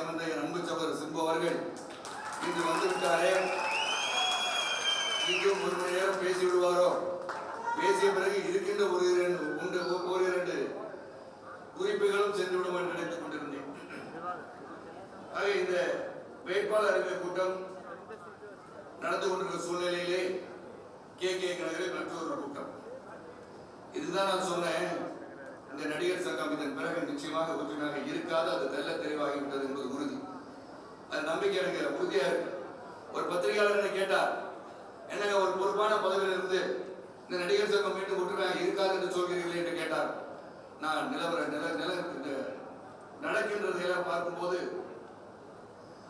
அமர்ந்த என் அன்பு சகோதரர் சிம்பு அவர்கள் இன்று வந்து இங்கும் ஒரு மணி நேரம் பேசி விடுவாரோ பேசிய பிறகு இருக்கின்ற ஒரு இரண்டு உண்டு ஒரு இரண்டு குறிப்புகளும் சென்று விடும் என்று நினைத்துக் கொண்டிருந்தேன். ஆக இந்த வேட்பாளர் அறிக்கை கூட்டம் நடந்து கொண்டிருக்கிற சூழ்நிலையிலே கே கே நகரில் மற்றொரு கூட்டம். இதுதான் நான் சொன்னேன். இந்த நடிகர் சங்கம் இதன் பிறகு நிச்சயமாக ஒற்றுமையாக இருக்காது. அது தெல்ல தெளிவாகிவிட்டது என்பது உறுதி. அது நம்பிக்கை எனக்கு உறுதியா இருக்கு. ஒரு பத்திரிகையாளர் என்ன கேட்டார் என்னங்க ஒரு பொறுப்பான பதவியில் இருந்து இந்த நடிகர் சங்கம் மீண்டும் ஒற்றுமையாக இருக்காது என்று சொல்கிறீர்களே? என்று கேட்டார். நான் நிலவர நில நில இந்த நடக்கின்றதை எல்லாம் பார்க்கும்போது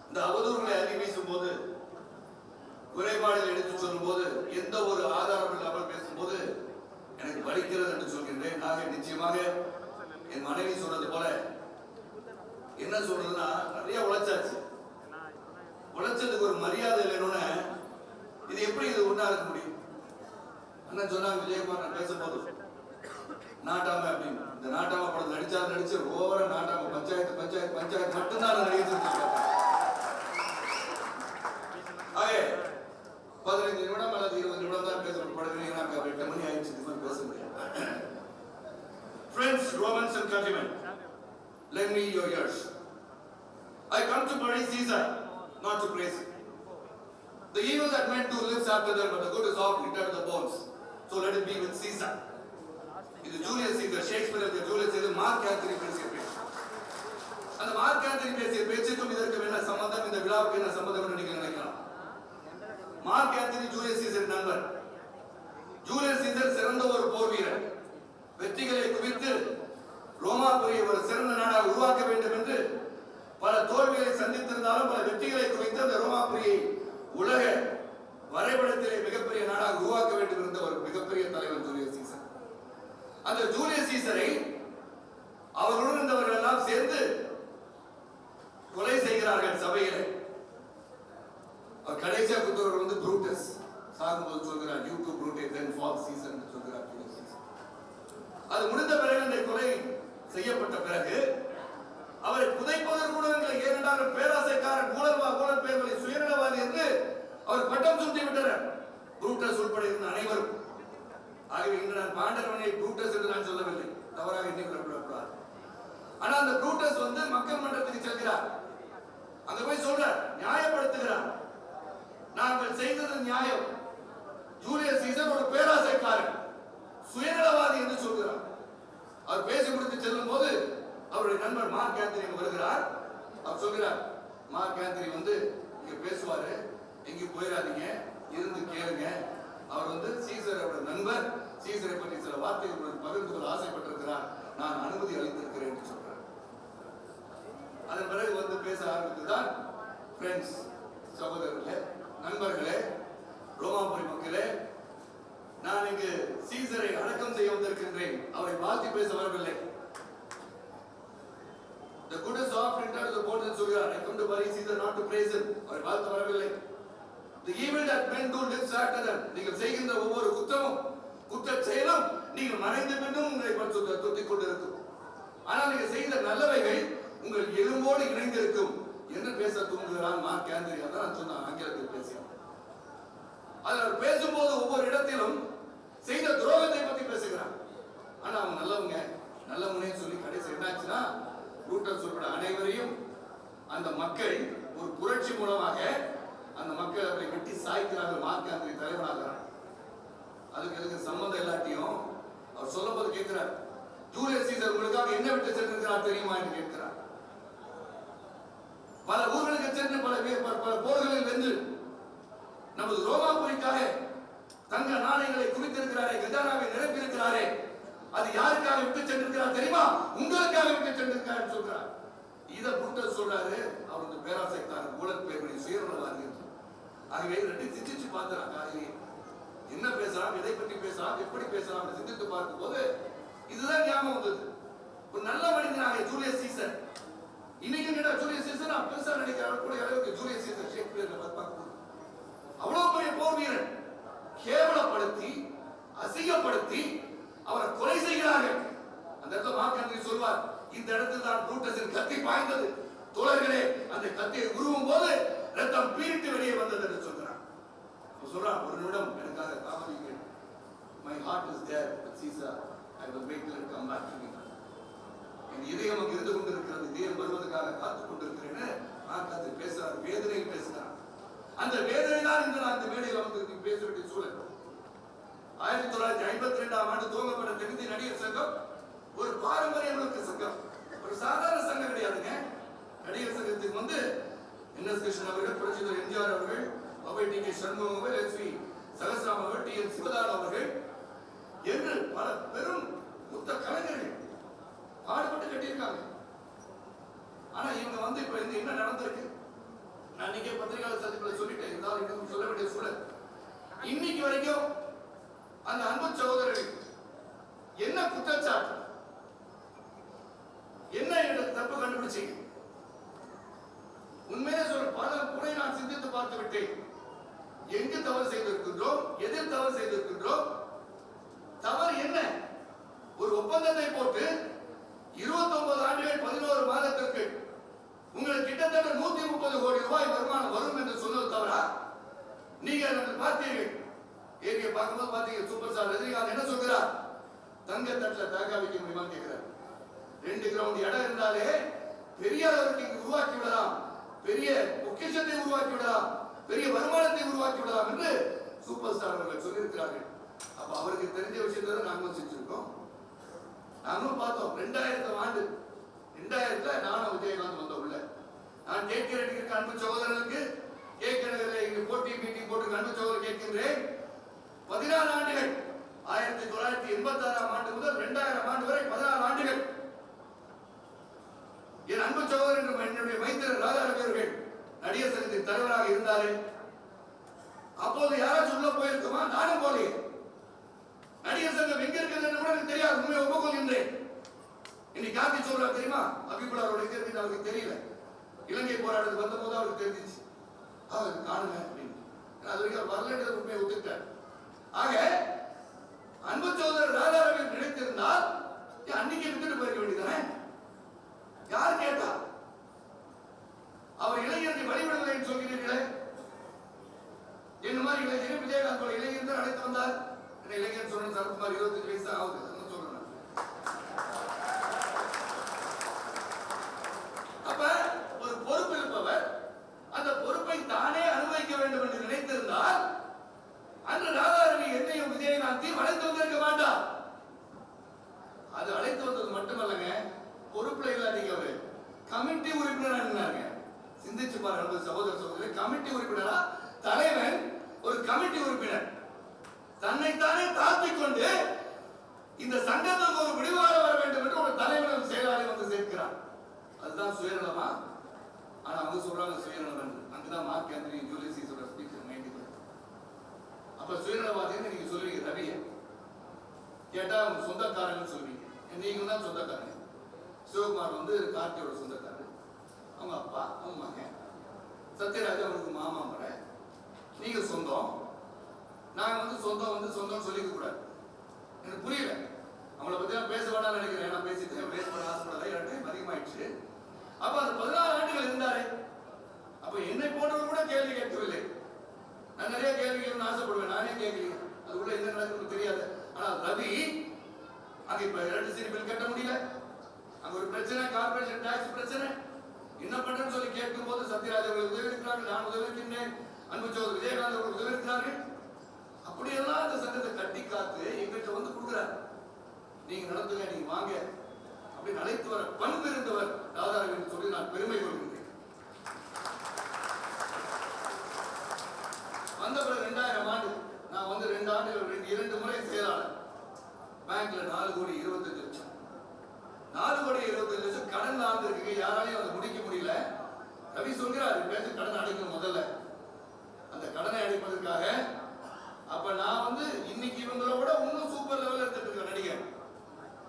இந்த அவதூறுகளை அறி வீசும் போது குறைபாடுகள் எடுத்து சொல்லும் போது எந்த ஒரு ஆதாரம் இல்லாமல் பேசும்போது எனக்கு வலிக்கிறது என்று சொல்கின்றேன். நாங்கள் நிச்சயமாக என் மனைவி சொன்னது போல என்ன சொல்றதுன்னா நிறைய உழைச்சாச்சு. உழைச்சதுக்கு ஒரு மரியாதை இல்லைன்னு இது எப்படி இது ஒன்றா இருக்க முடியும்? அண்ணன் சொன்னாங்க விஜயகுமார் நான் பேசும்போது நாட்டாம அப்படின்னு. இந்த நாட்டாம படத்தில் நடிச்சா நடிச்சு ஓவர நாட்டாம பஞ்சாயத்து பஞ்சாயத்து பஞ்சாயத்து மட்டும்தான் நான் நடிச்சிருக்கேன். ஆகே பதினைந்து நிமிடம் அல்லது இருபது நிமிடம் தான் பேசணும் படுகிறேன் எனக்கு எட்டு மணி ஆயிடுச்சு இது மாதிரி பேச முடியாது Friends, Romans and countrymen, lend me your ears. I come to praise Caesar, not to praise him. The evil that men do lives after them, but the good is often eaten to the bones. So let it be with Caesar. இது Julius Caesar Shakespeare எழுதிய Julius Caesar Mark Antony பேசிய பேச்சு அந்த mark Antony பேசிய பேச்சுக்கும் இதற்கும் என்ன சம்பந்தம் இந்த விழாவுக்கு என்ன சம்பந்தம் என்று நீங்கள் நினைக்கலாம் மார்க் ஆந்தனி ஜூலியஸ் சீசர் நண்பர். ஜூலியஸ் சீசர் சிறந்த ஒரு போர் வீரர். வெற்றிகளை குவித்து ரோமாபுரியை ஒரு சிறந்த நாடாக உருவாக்க வேண்டும் என்று பல தோல்விகளை சந்தித்திருந்தாலும் பல வெற்றிகளை குவித்து அந்த ரோமாபுரியை உலக வரைபடத்திலே மிகப்பெரிய நாடாக உருவாக்க வேண்டும் இருந்த ஒரு மிகப்பெரிய தலைவர் ஜூலியஸ் சீசர் அந்த ஜூலியஸ் சீசரை அவர்களுடன் இருந்தவர்கள் எல்லாம் சேர்ந்து கொலை செய்கிறார்கள் சபையிலே. அவர் கடைசியா கொடுத்தவர் வந்து புரூட்டஸ். சாகும்போது சொல்கிறார் you too Brute then fall season சொல்கிறார் அது முடிந்த பிறகு இந்த கொலை செய்யப்பட்ட பிறகு அவரை புதைப்பதற்கு கூட இல்லை ஏனென்றால் பேராசைக்காரன் ஊழல்வா ஊழல் பேர்வழி சுயநலவாதி என்று அவர் பட்டம் சூட்டி விட்டனர். புரூட்டஸ் உட்பட இருந்த அனைவரும். ஆகவே இன்று நான் பாண்டரவனை ப்ரூட்டஸ் என்று நான் சொல்லவில்லை. தவறாக எண்ணிக்கொள்ளக்கூடாது ஆனால் அந்த ப்ரூட்டஸ் வந்து மக்கள் மன்றத்துக்கு செல்கிறார். அங்க போய் சொல்றார் நியாயப்படுத்துகிறார். நாங்கள் செய்தது நியாயம். ஜூலியஸ் சீசர் ஒரு பேராசைக்காரன். சுயநலவாதி என்று சொல்கிறார். அவர் பேசி முடித்து செல்லும் போது அவருடைய நண்பர் மார்க் ஆந்தனி வருகிறார். அவர் சொல்கிறார் மார்க் ஆந்தனி வந்து இங்க பேசுவாரு. எங்கேயும் போயிடாதீங்க. இருந்து கேளுங்க. அவர் வந்து சீசர் அவருடைய நண்பர். சீசரை பற்றி சில வார்த்தைகள் உங்களுக்கு பகிர்ந்து கொள்ள ஆசைப்பட்டிருக்கிறார். நான் அனுமதி அளித்திருக்கிறேன் என்று சொல்றார். அதன் பிறகு வந்து பேச ஆரம்பித்துதான் ஃப்ரெண்ட்ஸ் சகோதரர்களே நண்பர்களே ரோமாபுரி மக்களே நான் இங்கு சீசரை அடக்கம் செய்ய வந்திருக்கின்றேன். அவரை வாழ்த்து பேச வரவில்லை. The good is oft written to the bones and Sugar. I come to bury Caesar not to praise him. அவரை வாழ்த்த வரவில்லை. The evil that men do lives after them. நீங்கள் செய்கின்ற ஒவ்வொரு குற்றமும் குற்ற செயலும் நீங்கள் மறைந்து பின்னும் உங்களை பற்றி தொத்திக் கொண்டிருக்கும். ஆனால் நீங்கள் செய்த நல்லவைகள் உங்கள் எலும்போடு இணைந்திருக்கும் என்று பேச தூங்குகிறான் மார்க் ஆந்தனி அதான் சொன்னான் ஆங்கிலத்தில் அதில் அவர் பேசும்போது ஒவ்வொரு இடத்திலும் செய்த துரோகத்தை பத்தி பேசுகிறார். ஆனா அவங்க நல்லவங்க நல்லவங்கன்னு சொல்லி கடைசி என்னாச்சுன்னா ரூட்டர் சொல்ற அனைவரையும் அந்த மக்கள் ஒரு புரட்சி மூலமாக அந்த மக்கள் அவரை வெட்டி சாய்க்கிறார்கள் மார்க் ஆந்திரி தலைவனாகிறார் அதுக்கு எதுக்கு சம்பந்தம் இல்லாட்டியும் அவர் சொல்லும் போது கேட்கிறார் ஜூலியஸ் சீசர் உங்களுக்காக என்ன விட்டு சென்றிருக்கிறார் தெரியுமா? என்று கேட்கிறார். பல ஊர்களுக்கு சென்று பல பேர் பல- பல போர்களில் வென்று நமது ரோமாபுரிக்காக தங்க நாணயங்களை குவித்திருக்கிறாரே கஜானாவை நிரப்பியிருக்கிறாரே. அது யாருக்காக விட்டு சென்றிருக்கிறார் தெரியுமா? உங்களுக்காக விட்டு சென்றிருக்கிறார் சொல்றார். இதை புட்டர் சொல்றாரு. அவருக்கு இந்த ஊழல் பேருடைய சுயநலவாதி என்று ஆகவே ரெண்டு சிந்திச்சு பார்க்கிறாங்க காலையிலே என்ன பேசலாம் எதை பற்றி பேசலாம் எப்படி பேசலாம் சிந்தித்து பார்க்கும் பார்க்கும்போது இதுதான் ஞாபகம் வந்தது. ஒரு நல்ல மனிதனாக ஜூலியஸ் சீசர். இன்னைக்கு என்னடா ஜூலியஸ் சீசர்? நான் பெருசா நினைக்கிறேன் கூட அளவுக்கு ஜூலியஸ் சீசர் ஷேக்ஸ்பியர் பார்க்கும்போது போர் கேவலப்படுத்தி அசிங்கப்படுத்தி அவரை கொலை செய்கிறார்கள். அந்த இடத்துல மார்க்கண்டரி சொல்வார் இந்த இடத்துல தான் பூட்டஸின் கத்தி பாய்ந்தது. தோழர்களே அந்த கத்தியை உருவும் போது ரத்தம் பீரிட்டு வெளியே வந்தது என்று சொல்கிறான் சொல்றான் ஒரு நிமிடம் எனக்காக காவலிங்கள் my heart is there seesaw I will wait to come back to me என் இதயம் இருந்து கொண்டிருக்கிறது இதயம் வருவதற்காக காத்துக் கொண்டிருக்கிறேன் நான் கத்து பேசுறார் வேதனையில் பேசுகிறார் அந்த வேதனை தான் இன்று நான் அந்த மேடையில் வந்து பேச வேண்டிய சூழல். ஆயிரத்தி தொள்ளாயிரத்தி ஐம்பத்தி ரெண்டாம் ஆண்டு துவங்கப்பட்ட தென்னிந்திய நடிகர் சங்கம் ஒரு பாரம்பரிய மிக்க சங்கம். ஒரு சாதாரண சங்கம் கிடையாதுங்க. நடிகர் சங்கத்துக்கு வந்து என் எஸ் கிருஷ்ணன் அவர்கள் புரட்சிதர் எம்ஜிஆர் அவர்கள் அவை டி கே சண்முகம் அவர்கள் எஸ் வி சகசிராம் அவர்கள் டி என் சிவதால் அவர்கள் என்று பல பெரும் புத்த கலைஞர்கள் பாடுபட்டு கட்டியிருக்காங்க. ஆனா இவங்க வந்து இப்ப இந்த என்ன நடந்திருக்கு? நான் இன்னைக்கே பத்திரிகையாளர் சந்திப்புல சொல்லிட்டேன். இருந்தாலும் இன்னும் சொல்ல வேண்டிய சூழல். இன்னைக்கு வரைக்கும் அந்த அன்பு சகோதரர்கள் என்ன குற்றச்சாட்டு? என்ன தப்பு கண்டுபிடிச்சீங்க? உண்மையிலே சொல்ற பல முறை நான் சிந்தித்து பார்த்து விட்டேன். எங்கு தவறு செய்திருக்கின்றோம்? எதில் தவறு செய்திருக்கின்றோம்? தவறு என்ன? ஒரு ஒப்பந்தத்தை போட்டு 29 ஆண்டுகள் பதினோரு மாதத்திற்கு உங்களுக்கு கிட்டத்தட்ட நூத்தி முப்பது கோடி ரூபாய் வருமானம் வரும் என்று சொன்னது தவிர நீங்க எனக்கு பார்த்தீர்கள் ஏரியை பார்க்கும்போது பார்த்தீங்க சூப்பர் ஸ்டார் ரஜினிகாந்த் என்ன சொல்கிறார் தங்க தட்டுல தகா வைக்க முடியுமான்னு கேட்கிறார் ரெண்டு கிரவுண்ட் இடம் இருந்தாலே பெரிய அளவுக்கு இங்கு உருவாக்கி விடலாம் பெரிய பொக்கிஷத்தை உருவாக்கி விடலாம் பெரிய வருமானத்தை உருவாக்கி விடலாம் என்று சூப்பர் ஸ்டார் அவர்கள் சொல்லியிருக்கிறார்கள் அப்ப அவருக்கு தெரிஞ்ச தான் நாங்களும் செஞ்சிருக்கோம் நாங்களும் பார்த்தோம். ரெண்டாயிரத்து ஆண்டு ரெண்டாயிரத்துல நானும் விஜயகாந்த் வந்த உள்ள. நான் கேட்கிறேன் இருக்க அன்பு சகோதரர்களுக்கு கேட்கிறதில்லை இங்கு போட்டி மீட்டிங் போட்டு அன்பு சகோதரர் கேட்கின்றேன். பதினாறு ஆண்டுகள் ஆயிரத்தி தொள்ளாயிரத்தி எண்பத்தி ஆறாம் ஆண்டு முதல் ரெண்டாயிரம் ஆண்டு வரை பதினாறு ஆண்டுகள் என் அன்பு சகோதரர் என்று என்னுடைய மைத்திரர் ராஜாரவி அவர்கள் நடிகர் சங்கத்தின் தலைவராக இருந்தாரே அப்போது யாராச்சும் உள்ள போயிருக்குமா நானும் போலையே நடிகர் சங்கம் எங்க இருக்கிறது என்று கூட எனக்கு தெரியாது உண்மை ஒப்புக்கொள்கின்றேன் இன்னைக்கு காந்தி சொல்றாரு தெரியுமா அபிபுல் அவருடைய தெரிஞ்சு அவருக்கு தெரியல இலங்கை போராட்டத்துக்கு வந்த போது அவருக்கு தெரிஞ்சிச்சு. அவர் காணுங்க அப்படின்னு. அது வரைக்கும் அவர் வரலன்றது உண்மையை ஒத்துக்கிட்டார். ஆக அன்பு சகோதரர் ராஜாரவி நினைத்திருந்தால் அன்னைக்கு அன்னைக்கே விட்டுட்டு போயிருக்க வேண்டியதானே யார் கேட்டா? அவர் இளைஞரை வழிவிடவில்லை என்று சொல்கிறீர்களே. என்ன மாதிரி இளைஞர்? விஜயகாந்த் இளைஞர் அழைத்து வந்தார். இளைஞர் சொன்ன சரத்குமார் இருபத்தஞ்சு வயசு தான் ஆகுது அதனால சொல்றேன் நான். அப்ப ஒரு பொறுப்பு இருப்பவர் அந்த பொறுப்பை தானே அனுபவிக்க வேண்டும் என்று நினைத்திருந்தால் அன்று ராதாரவி என்னையும் விஜயகாந்தையும் அழைத்து வந்திருக்க மாட்டார் அது அழைத்து வந்தது மட்டுமல்லங்க பொறுப்புல இல்லாதீங்க அவரு கமிட்டி உறுப்பினரா இருந்தாங்க சிந்திச்சு பாருங்க உங்க சகோதர சகோதரி கமிட்டி உறுப்பினரா தலைவன் ஒரு கமிட்டி உறுப்பினர் தன்னைத்தானே தாழ்த்திக் கொண்டு இந்த சங்கத்துக்கு ஒரு முடிவாக வர வேண்டும் என்று ஒரு தலைவன் செயலாளி வந்து சேர்க்கிறார் அதுதான் சுயநலமா ஆனா அவங்க சொல்றாங்க சுயநலம் அங்கதான் மார்க் ஆந்தனி ஜூலியஸ் சீசரோட ஸ்பீச் மைண்ட் அப்ப சுயநலவாதின்னு நீங்க சொல்லுவீங்க ரவியை கேட்டா அவங்க சொந்தக்காரங்கன்னு சொல்லுவீங்க தான் சொந்தக்காரங்க. சிவகுமார் வந்து கார்த்தியோட சொந்தக்காரர். அவங்க அப்பா அவங்க மகன். சத்யராஜ் அவருக்கு மாமா முறை. நீங்க சொந்தம். நாங்கள் வந்து சொந்தம் வந்து சொந்தம் சொல்லிக்க கூடாது. எனக்கு புரியல. அவங்கள பத்தி நான் பேச வேண்டாம்னு நினைக்கிறேன். நான் பேசிட்டேன். பேச வேண்டாம் ஆசைப்படல. என்னோட டைம் அதிகமாயிடுச்சு அப்ப அந்த பதினாறு ஆண்டுகள் இருந்தாரு. அப்ப என்னை போன்றவர் கூட கேள்வி கேட்கவில்லை. நான் நிறைய கேள்வி கேட்கணும்னு ஆசைப்படுவேன். நானே கேட்கலையே அதுக்குள்ள என்ன நடக்குன்னு தெரியாது. ஆனா ரவி அங்க இப்ப எலக்ட்ரிசிட்டி பில் கட்ட முடியல. அங்க ஒரு பிரச்சனை கார்பரேஷன் டாக்ஸ் பிரச்சனை. என்ன பண்றேன்னு சொல்லி கேட்கும் போது சத்யராஜ் அவர்கள் உதவி இருக்கிறார்கள் நான் உதவி இருக்கின்றேன். அன்பு சோதர் விஜயகாந்த் அவர்கள் உதவி அப்படியெல்லாம் அந்த சங்கத்தை கட்டி காத்து எங்கிட்ட வந்து கொடுக்குறாரு. நீங்க நடத்துங்க நீங்க வாங்க. அப்படின்னு அழைத்து வர பண்பு இருந்தவர் ராதாரவின் சொல்லி நான் பெருமை கொள்கிறேன் வந்த பிறகு ரெண்டாயிரம் ஆண்டு நான் வந்து ரெண்டு ஆண்டுகள் ரெண்டு இரண்டு முறை செயலாளர் பேங்க்ல நாலு கோடி இருபத்தஞ்சு லட்சம். நாலு கோடி இருபத்தஞ்சு லட்சம் கடன் ஆண்டு இருக்கு யாராலையும் அதை முடிக்க முடியல. ரவி சொல்கிறார் பேச கடன் அடைக்கணும் முதல்ல. அந்த கடனை அடைப்பதற்காக அப்ப நான் வந்து இன்னைக்கு இவங்கள விட இன்னும் சூப்பர் லெவலில் எடுத்துட்டு இருக்கேன் நடிகர்.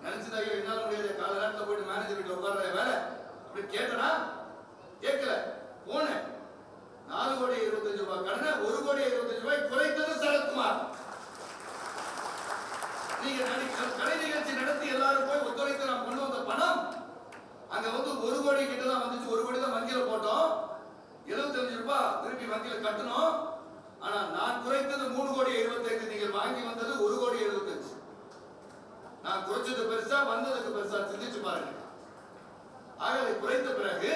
நினைச்சதா என்னால முடியாது கால நேரத்தில் போயிட்டு மேனேஜர் வீட்டுல உட்கார வேலை அப்படி கேட்டனா? கேட்கல. போனேன். நாலு கோடி இருபத்தஞ்சு ரூபாய் கடனை ஒரு கோடி இருபத்தஞ்சு ரூபாய் குறைத்தது சரத்குமார். நீங்க கலை நிகழ்ச்சி நடத்தி எல்லாரும் போய் ஒத்துழைத்து நாம் கொண்டு வந்த பணம் அங்க வந்து ஒரு கோடி கிட்ட தான் வந்துச்சு. ஒரு கோடி தான் வங்கியில போட்டோம். எழுபத்தஞ்சு ரூபாய் திருப்பி வங்கியில கட்டணும். ஆனா நான் குறைத்தது மூணு கோடி எழுபத்தைந்து நீங்கள் வாங்கி வந்தது ஒரு கோடி எழுபத்தஞ்சு நான் குறைச்சது பெருசா வந்ததுக்கு பெருசா சிந்திச்சு பாருங்க. ஆக குறைத்த பிறகு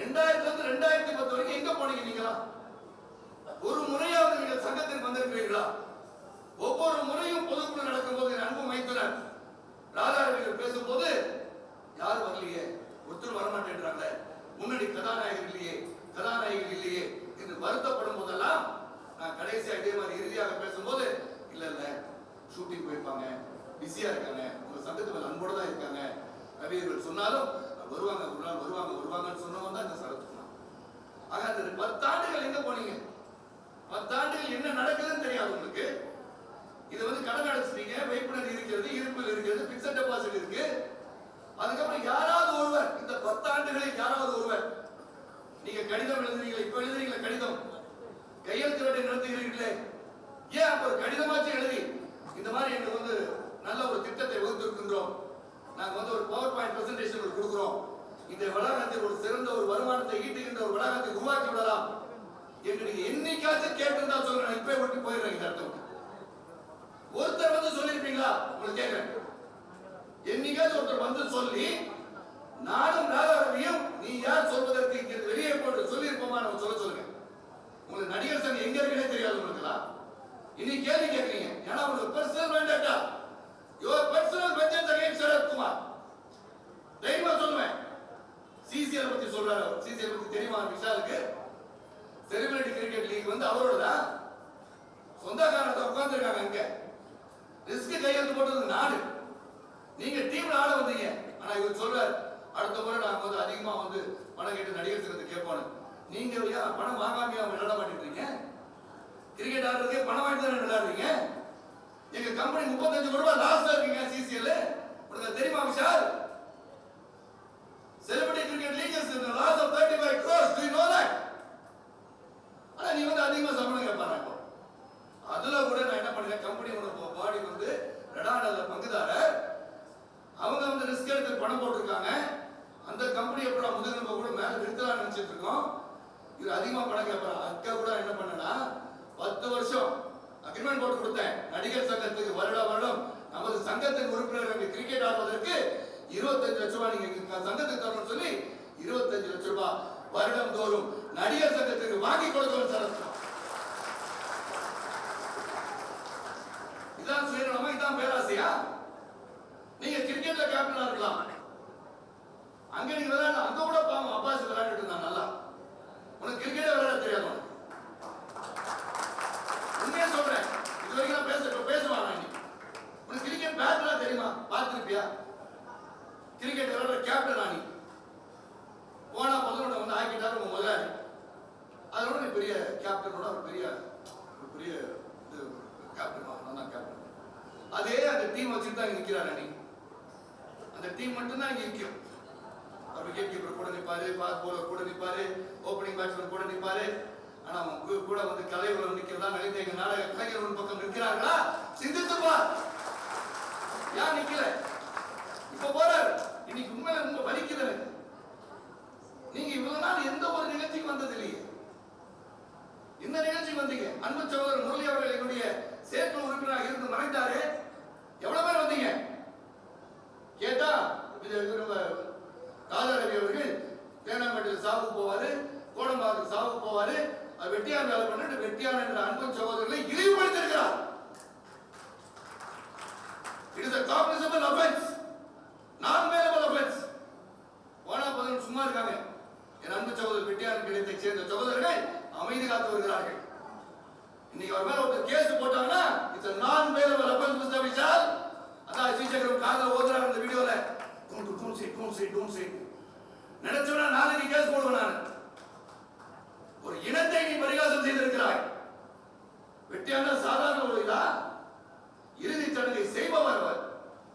ரெண்டாயிரத்துல இருந்து ரெண்டாயிரத்தி பத்து வரைக்கும் எங்க போனீங்க நீங்களா? ஒரு முறையாவது நீங்கள் சங்கத்திற்கு வந்திருக்கிறீர்களா? ஒவ்வொரு முறையும் பொதுக்குழு நடக்கும்போது என் அன்பு மைத்துனர் ராதாரவிகள் பேசும்போது யாரும் வரலையே? ஒருத்தர் வரமாட்டேன்றாங்க. முன்னாடி கதாநாயகர் இல்லையே? கதாநாயகர் இல்லையே? என்று வருத்தப்படும் போதெல்லாம் நான் கடைசியா இதே மாதிரி இறுதியாக பேசும்போது இல்ல இல்ல. ஷூட்டிங் போயிருப்பாங்க. பிஸியா இருக்காங்க. உங்க சங்கத்து மேல அன்போடு தான் இருக்காங்க. ரவியர்கள் சொன்னாலும் வருவாங்க ஒரு நாள் வருவாங்க வருவாங்கன்னு சொன்னவங்க தான் இந்த சரத்து ஆக அந்த பத்தாண்டுகள் எங்க போனீங்க? பத்தாண்டுகள் என்ன நடக்குது தெரியாது உங்களுக்கு இது வந்து கடன் அடைச்சிட்டீங்க வைப்புணர் இருக்கிறது இருப்பில் இருக்கிறது பிக்சட் டெபாசிட் இருக்கு அதுக்கப்புறம் யாராவது ஒருவர் இந்த பத்தாண்டுகளில் யாராவது ஒருவர் நீங்க கடிதம் எழுதுறீங்களா இப்ப எழுதுறீங்களா கடிதம் கையெழுத்து வேட்டை நடத்துகிறீர்களே ஏன் அப்ப ஒரு கடிதமாச்சும் எழுதி இந்த மாதிரி எங்களுக்கு வந்து நல்ல ஒரு திட்டத்தை வகுத்திருக்கின்றோம் நாங்க வந்து ஒரு பவர் பாயிண்ட் பிரசன்டேஷன் கொடுக்கிறோம் இந்த வளாகத்தில் ஒரு சிறந்த ஒரு வருமானத்தை ஈட்டுகின்ற ஒரு வளாகத்தை உருவாக்கி விடலாம் என்று நீங்க என்னைக்காச்சும் கேட்டிருந்தா சொல்லுங்க நான் இப்பவே விட்டு போயிடுறேன் இந்த இடத்த விட்டு. ஒருத்தர் வந்து சொல்லிருப்பீங்களா உங்களுக்கு கேட்கிறேன் என்னைக்காச்சும் ஒருத்தர் வந்து சொல்லி நானும் ராதாரவியும் நீ யார் சொல்வதற்கு இங்க வெளியே போட்டு சொல்லியிருப்போமா நம்ம சொல்ல சொல்லுங்க உங்களுக்கு நடிகர் சங்கம் எங்க இருக்குன்னே தெரியாது உங்களுக்குலாம் இனி கேள்வி கேட்கறீங்க. ஏன்னா உங்களுக்கு personal வேண்டாட்டா your personal vengeance against Sarathkumar தைரியமா சொல்லுவேன் சிசிஎல் பத்தி சொல்றாரு சிசிஎல் பத்தி தெரியுமா? விஷாலுக்கு செலிபிரிட்டி கிரிக்கெட் லீக் வந்து அவரோட தான் சொந்தக்காரத்தை உட்கார்ந்துருக்காங்க இங்க ரிஸ்க் கையெழுத்து போட்டது நாடு. நீங்க டீம்ல ஆட வந்தீங்க. ஆனா இவர் சொல்றாரு அடுத்த முறை நாங்க வந்து அதிகமா வந்து பணம் கேட்டு நடிகர் சங்கத்தை கேட்போம் நீங்க ஐயா பணம் வாங்காம விளையாட மாட்டேங்கிறீங்க கிரிக்கெட் ஆடுறதுக்கே பணம் வாங்கி தானே விளையாடுறீங்க? எங்க கம்பெனி முப்பத்தஞ்சு கோடி ரூபாய் லாஸ்ல இருக்கீங்க சிசிஎல் உனக்கு தெரியுமா Vishal celebrity cricket league is loss of thirty five crores you know that ஆனா நீ வந்து அதிகமா சம்பளம் கேட்பாங்க இப்போ அதுல கூட நான் என்ன பண்ணேன் கம்பெனியோட பாடி வந்து ரெடாடல்ல பங்குதாரர் அவங்க வந்து ரிஸ்க் எடுத்து பணம் போட்டிருக்காங்க அந்த கம்பெனி எப்படி முதுகெலும்பு கூட மேல நிறுத்தலாம்னு நினைச்சிட்டு இருக்கோம் இது அதிகமா பணம் கேட்பாங்க அக்கா கூட என்ன பண்ணனா பத்து வருஷம் அக்ரிமெண்ட் போட்டு கொடுத்தேன் நடிகர் சங்கத்துக்கு வருட வருடம் நமது சங்கத்தின் உறுப்பினர்கள் கிரிக்கெட் ஆடுவதற்கு இருபத்தஞ்சு லட்சம் ரூபாய் நீங்க எங்க சங்கத்துக்கு தரணும்னு சொல்லி இருபத்தஞ்சு லட்சம் ரூபாய் வருடம் தோறும் நடிகர் சங்கத்துக்கு வாங்கி கொடுக்கணும் சரஸ்வரம் இதான் சுயநலமா இதான் பேராசையா நீங்க கிரிக்கெட்ல கேப்டனா இருக்கலாம் அங்க நீங்க விளையாடலாம் அங்க கூட பாவம் அப்பாஸ் விளையாடிட்டு இருந்தான் நல்லா உனக்கு கிரிக்கெட்டே விளையாட தெரியாது உனக்கு. உண்மையா சொல்றேன் இது வரைக்கும் நான் பேச இப்ப பேசுவான் நான் இன்னைக்கு. உனக்கு கிரிக்கெட் பேட்லாம் தெரியுமா பார்த்திருப்பியா கிரிக்கெட் விளையாடுற கேப்டன் நீ போனா முதல்ல வந்து ஆக்கிட்டாரு உங்க முதலாளி அதோட நீ பெரிய கேப்டனோட ஒரு பெரிய ஒரு பெரிய இது கேப்டன் நான் தான் கேப்டன் அதே அந்த டீம் வச்சுட்டு தான் நிக்கிறாரு நீ அந்த டீம் மட்டும் தான் இங்க நிற்கும் அவர் விக்கெட் கீப்பர் கூட நிப்பாரு ஃபாஸ்ட் bowler கூட நிப்பாரு ஓப்பனிங் பேட்ஸ்மேன் கூட நிப்பாரு ஆனா அவன் கு- கூட வந்து கலைவரம் நிக்கிறதா நினைத்த எங்க நாடக கலைஞர் ஒரு பக்கம் நிற்கிறார்களா சிந்தித்து பார் ஏன் நிக்கல இப்ப போறாரு இன்னைக்கு உண்மையில ரொம்ப வலிக்குது எனக்கு நீங்க இவ்வளவு நாள் எந்த ஒரு நிகழ்ச்சிக்கு வந்தது இல்லையே இந்த நிகழ்ச்சி வந்தீங்க அன்பு சகோதரர் முரளி அவர்கள் என்னுடைய சேர்க்கை உறுப்பினராக இருந்து மறைந்தாரே.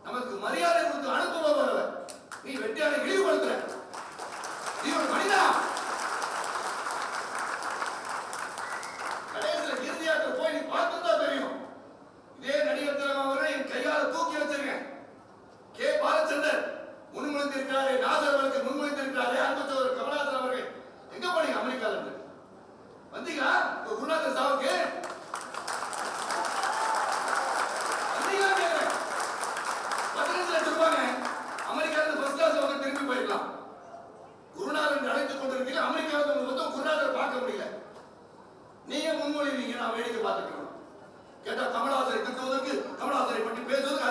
நமக்கு மரியாதை கொடுத்து அனுப்புபவர் அவர். நீ வெட்டியாரை இழிவுபடுத்துற. நீ ஒரு மனிதா கடைசியில் இறுதியாக போய் நீ பார்த்துட்டா தெரியும். இதே நடிகர் திலகம் அவரை என் கையால் தூக்கி வச்சிருக்கேன். கே. பாலச்சந்தர் முன்மொழிந்திருக்கிறாரே நாசர் அவருக்கு முன்மொழிந்திருக்கிறாரே அன்புத்தவர் கமலாசன் அவர்கள். எங்க போனீங்க அமெரிக்கால இருந்து? வந்தீங்களா? குருநாதன் சாவுக்கு? நான் வேடிக்கை பார்த்துக்கிறோம் கேட்டா கமலஹாசரை கத்துவதற்கு கமலஹாசரை பற்றி பேசுவதற்கு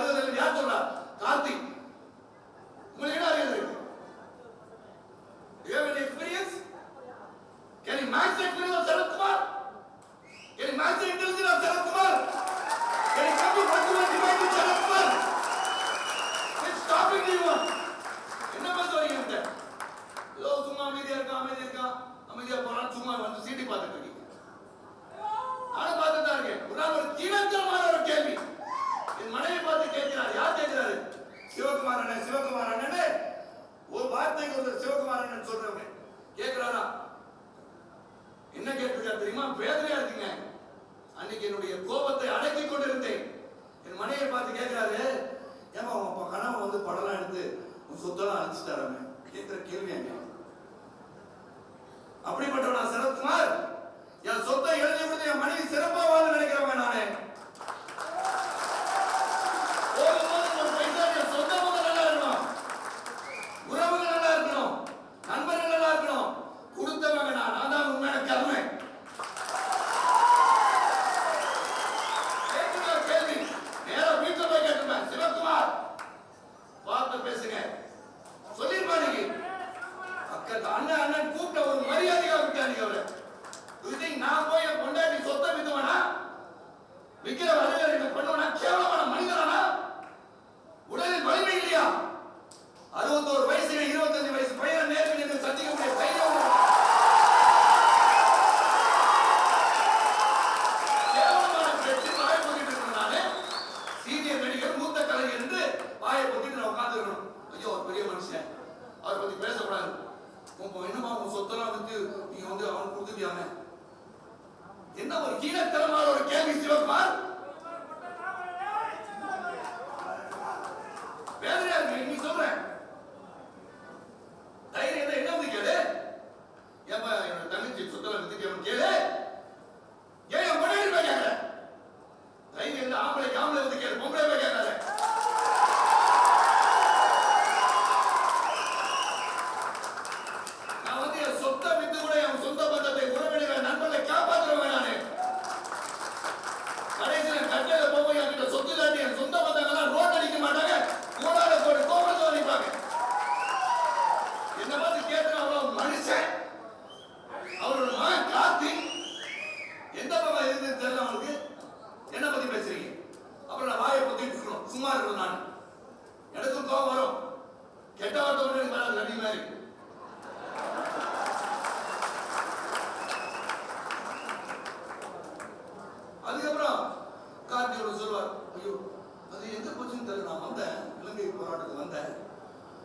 மாவட்டத்துக்கு வந்தேன்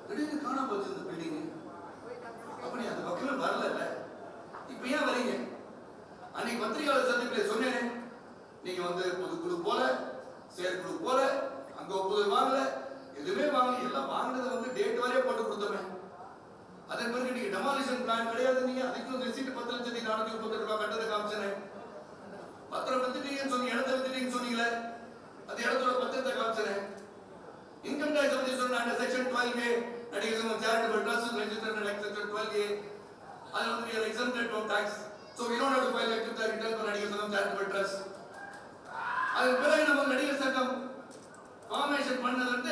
திடீர்னு காணாம போச்சு இந்த பில்டிங் அப்படி அந்த பக்கம் வரல இல்ல. இப்ப ஏன் வரீங்க? அன்னைக்கு பத்திரிகையாளர் சந்திப்பில் சொன்னேன் நீங்க வந்து பொதுக்குழு போல செயற்குழு போல அங்க ஒப்புதல் வாங்கல எதுவுமே வாங்கல எல்லாம் வாங்கினது வந்து டேட் வரையே போட்டு கொடுத்தோமே. அதே மாதிரி நீங்க டெமாலிஷன் பிளான் கிடையாது நீங்க அதுக்கு ரிசீட் பத்து லட்சத்தி நானூத்தி முப்பத்தி ரூபாய் கட்டதை காமிச்சேன். பத்திரம் வித்துட்டீங்கன்னு சொன்னீங்க இடத்த வித்துட்டீங்கன்னு சொன்னீங்களே அந்த இடத்துல பத்திரத்தை காமிச்சேன். Income Tax Registration under Section 12A, addition of charitable trusts registered under Section 12A, and we are exempted from tax. So we don't have to file active tax return for addition of charitable trust. அதன் பிறகு நம்ம நடிகர் சங்கம் formation பண்ணதுலேருந்து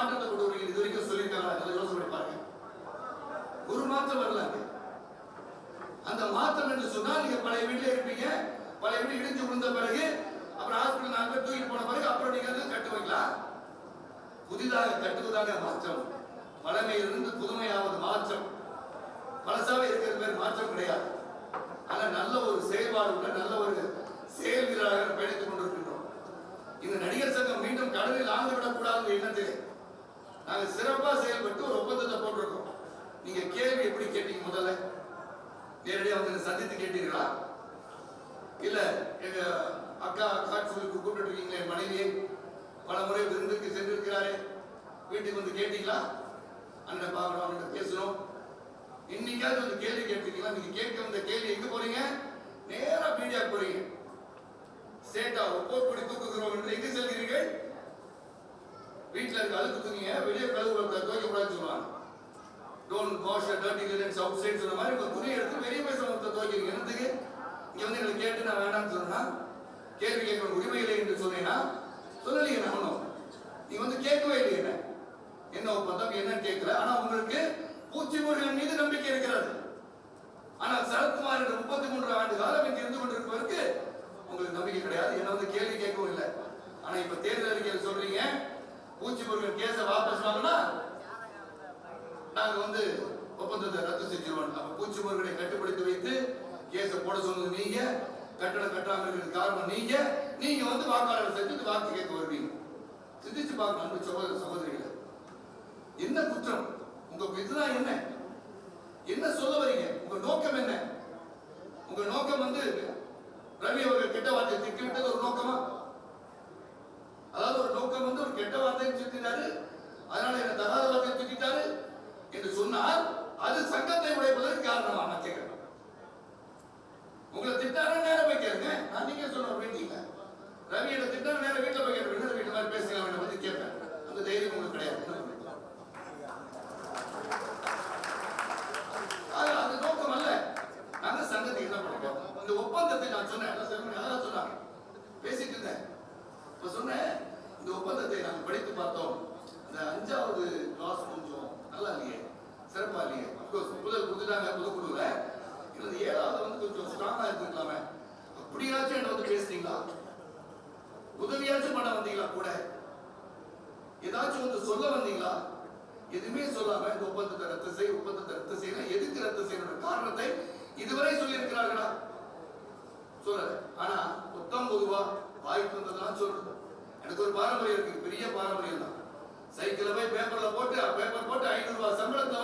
மாற்றத்தை கொண்டு வருகிறது இது வரைக்கும் சொல்லியிருக்காங்களா நல்லா யோசனை பண்ணி பாருங்க. ஒரு மாற்றம் வரல அந்த மாற்றம் என்று சொன்னால் நீங்க பழைய வீட்டுல இருப்பீங்க. பழைய வீடு இடிஞ்சு விழுந்த பிறகு அப்புறம் ஹாஸ்பிட்டல் நாலு பேர் தூக்கிட்டு போன பிறகு அப்புறம் நீங்க வந்து கட்டுவீங்களா? புதிதாக கட்டுவதாக மாற்றம். பழமையிலிருந்து புதுமையாவது மாற்றம். பழசாவே இருக்கிற பேர் மாற்றம் கிடையாது. ஆனா நல்ல ஒரு செயல்பாடு உள்ள நல்ல ஒரு செயல் வீரராக பயணித்துக் கொண்டிருக்கின்றோம். இந்த நடிகர் சங்கம் மீண்டும் கடலில் ஆழ்ந்து விடக்கூடாது என்னது நாங்க சிறப்பா செயல்பட்டு ஒரு ஒப்பந்தத்தை போட்டிருக்கோம். நீங்க கேள்வி எப்படி கேட்டீங்க முதல்ல? நேரடியாக வந்து சந்தித்து கேட்டீங்களா இல்ல எங்க அக்கா அக்கா சொல்லி கூப்பிட்டு இருக்கீங்களே மனைவியை பல முறை விருந்துக்கு சென்றிருக்கிறாரே. வீட்டுக்கு வந்து கேட்டீங்களா? அண்ணன் பார்க்கணும் அவங்க பேசணும். இன்னைக்காவது வந்து கேள்வி கேட்டிருக்கீங்களா? நீங்க கேட்க வந்த கேள்வி எங்க போறீங்க? நேரா மீடியா போறீங்க. சேட்டா ஒப்போர்படி தூக்குகிறோம் என்று எங்க செல்கிறீர்கள்? வீட்டில் இருக்க அழுக்கு துணியை வெளியே கழுவு துவைக்க கூடாதுன்னு சொல்லுவாங்க. Don't wash dirty linens outside சொன்ன மாதிரி உங்கள் துணியை எடுத்து வெளியே போய் சமூகத்தை துவைக்கிறீங்க. என்னத்துக்கு? இங்கே வந்து எங்களை கேட்டு நான் வேண்டாம்னு சொன்னால் கேள்வி கேட்க உரிமை இல்லை என்று சொன்னீங்கன்னா சொல்லலையே நான் ஒன்றும் வந்து கேட்கவே இல்லை என்ன? என்ன ஒப்பந்தம் என்னன்னு கேட்கல. ஆனா உங்களுக்கு பூச்சி முருகன் மீது நம்பிக்கை இருக்கிறது. ஆனால் சரத்குமார் என்ற முப்பத்தி மூன்று ஆண்டு காலம் இங்க இருந்து கொண்டிருப்பதற்கு உங்களுக்கு நம்பிக்கை கிடையாது. என்ன வந்து கேள்வி கேட்கவும் இல்லை. ஆனா இப்ப தேர்தல் அறிக்கையில் சொல்றீங்க பூச்சி முருகன் கேஸை வாபஸ் வாங்கினா நாங்க வந்து ஒப்பந்தத்தை ரத்து செஞ்சிருவோம். அப்ப பூச்சி முருகனை கட்டுப்படுத்தி வைத்து கேஸை போட சொன்னது நீங்க கட்டணம் கட்டாமல் காரணம் நீங்க நீங்க வந்து வாக்காளர் செஞ்சு வாக்கு கேட்க வருவீங்க. சிந்திச்சு பார்க்கணும் அன்பு சகோதர சகோதரிகளை. என்ன குற்றம்? உங்க இதுதான் என்ன? என்ன சொல்ல வரீங்க? உங்க நோக்கம் என்ன? உங்க நோக்கம் வந்து ரவி அவர்கள் கிட்ட வார்த்தை திட்டிவிட்டது ஒரு நோக்கமா? அதாவது ஒரு நோக்கம் வந்து ஒரு கெட்ட வார்த்தையை சொல்லிட்டாரு அதனால என்ன தகாத வார்த்தையை திட்டாரு என்று சொன்னால் அது சங்கத்தை உடைப்பதற்கு காரணமா? நான் கேட்கிறேன். உங்களை திட்டாரு நேரம் போய் கேளுங்க. நான் நீங்க சொன்ன வேண்டிங்க ரவி என்ன நேரம் வீட்டுல போய் கேட்டேன் என்ன வீட்டு மாதிரி பேசுங்க அவனை பத்தி கேட்பேன். அந்த தைரியம் உங்களுக்கு கிடையாது.